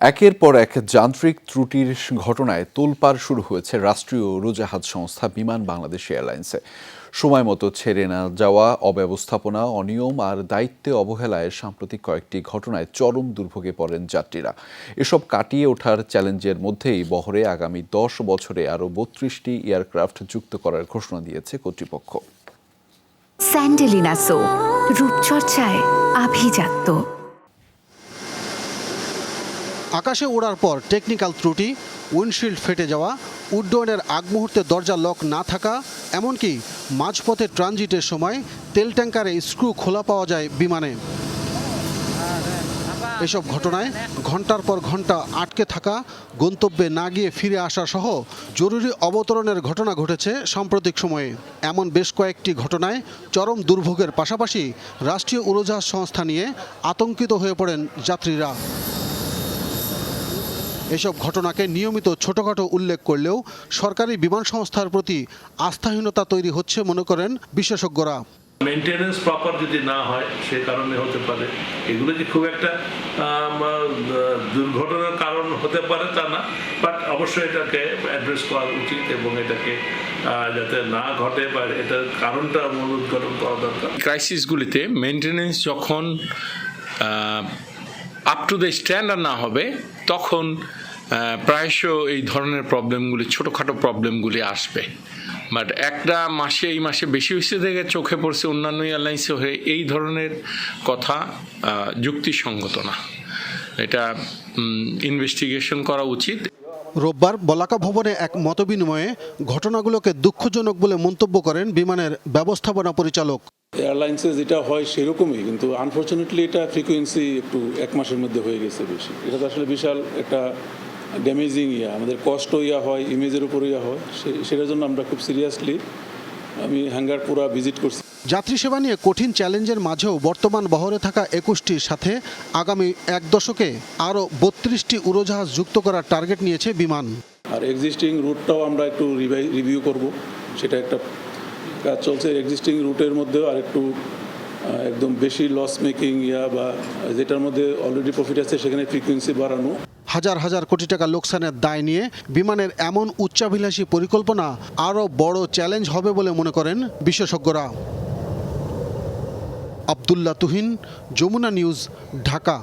একের পর এক যান্ত্রিক ত্রুটির ঘটনায় তোলপাড় শুরু হয়েছে রাষ্ট্রীয় উড়োজাহাজ সংস্থা বিমান বাংলাদেশ এয়ারলাইন্সে। সময় মতো ছেড়ে না যাওয়া, অব্যবস্থাপনা, অনিয়ম আর দায়িত্বে অবহেলায় সাম্প্রতিক কয়েকটি ঘটনায় চরম দুর্ভোগে পড়েন যাত্রীরা। এসব কাটিয়ে ওঠার চ্যালেঞ্জের মধ্যেই বহরে আগামী দশ বছরে আরও বত্রিশটি এয়ারক্রাফট যুক্ত করার ঘোষণা দিয়েছে কর্তৃপক্ষ। স্যান্ডেলিনা রূপচর্চায় আভিজাত্য। আকাশে ওড়ার পর টেকনিক্যাল ত্রুটি উইন্ডশিল্ড ফেটে যাওয়া, উড্ডয়নের আগ মুহূর্তে দরজা লক না থাকা, এমনকি মাঝপথে ট্রানজিটের সময় তেল ট্যাঙ্কারে স্ক্রু খোলা পাওয়া যায় বিমানে। এসব ঘটনায় ঘণ্টার পর ঘণ্টা আটকে থাকা, গন্তব্যে না গিয়ে ফিরে আসা সহ জরুরি অবতরণের ঘটনা ঘটেছে সাম্প্রতিক সময়ে। এমন বেশ কয়েকটি ঘটনায় চরম দুর্ভোগের পাশাপাশি রাষ্ট্রীয় উড়োজাহাজ সংস্থা নিয়ে আতঙ্কিত হয়ে পড়েন যাত্রীরা। এসব ঘটনাকে নিয়মিত ছোটখাটো উল্লেখ করলেও সরকারি বিমান সংস্থার প্রতি আস্থাহীনতা তৈরি হচ্ছে মনে করেন বিশেষজ্ঞরা। মেনটেনেন্স প্রপার যদি না হয় সে কারণে হতে পারে। এগুলো যে খুব একটা দুর্ঘটনার কারণ হতে পারে তা না বাট অবশ্যই এটাকে অ্যাড্রেস করা উচিত এবং এটাকে যাতে না ঘটে বা এটার কারণটা মূলোদ্ঘাটন করা দরকার। ক্রাইসিসগুলিতে মেনটেনেন্স যখন টু দ্য স্ট্যান্ডার্ড না হবে, তখন প্রায়শ এই ধরনের প্রবলেমগুলি ছোটোখাটো প্রবলেমগুলি আসবে। বাট একটা মাসে, এই মাসে বেশি বেশি থেকে চোখে পড়ছে অন্যান্য এয়ারলাইন্সে হয়ে এই ধরনের কথা যুক্তিসঙ্গত না। এটা ইনভেস্টিগেশন করা উচিত। রোববার বলাকা ভবনে এক মতবিনিময়ে ঘটনাগুলোকে দুঃখজনক বলে মন্তব্য করেন বিমানের ব্যবস্থাপনা পরিচালক। এয়ারলাইন্সে যেটা হয় সেরকমই কিন্তু আনফর্চুনেটলি এটা ফ্রিকোয়েন্সি একটু এক মাসের মধ্যে হয়ে গেছে বেশি। এটা তো আসলে বিশাল একটা ড্যামেজিং ইয়া আমাদের কষ্ট ইয়া হয় ইমেজের উপর ইয়া হয়। সেটার জন্য আমরা খুব সিরিয়াসলি আমি হ্যাঙ্গার পুরা ভিজিট করছি। যাত্রী সেবা নিয়ে কঠিন চ্যালেঞ্জের মাঝেও বর্তমান বহরে থাকা একুশটির সাথে আগামী এক দশকে আরও বত্রিশটি উড়োজাহাজ যুক্ত করার টার্গেট নিয়েছে বিমান। আর এক্সিস্টিং রুটটাও আমরা একটু রিভিউ করব। সেটা একটা কাজ চলছে এক্সিস্টিং রুটের মধ্যেও আর একটু একদম বেশি লস মেকিং ইয়া বা যেটার মধ্যে অলরেডি প্রফিট আছে সেখানে ফ্রিকোয়েন্সি বাড়ানো। হাজার হাজার কোটি টাকা লোকসানের দায় নিয়ে বিমানের এমন উচ্চাভিলাষী পরিকল্পনা আরও বড় চ্যালেঞ্জ হবে বলে মনে করেন বিশেষজ্ঞরা। আবদুল্লাহ তুহিন, যমুনা নিউজ, ঢাকা।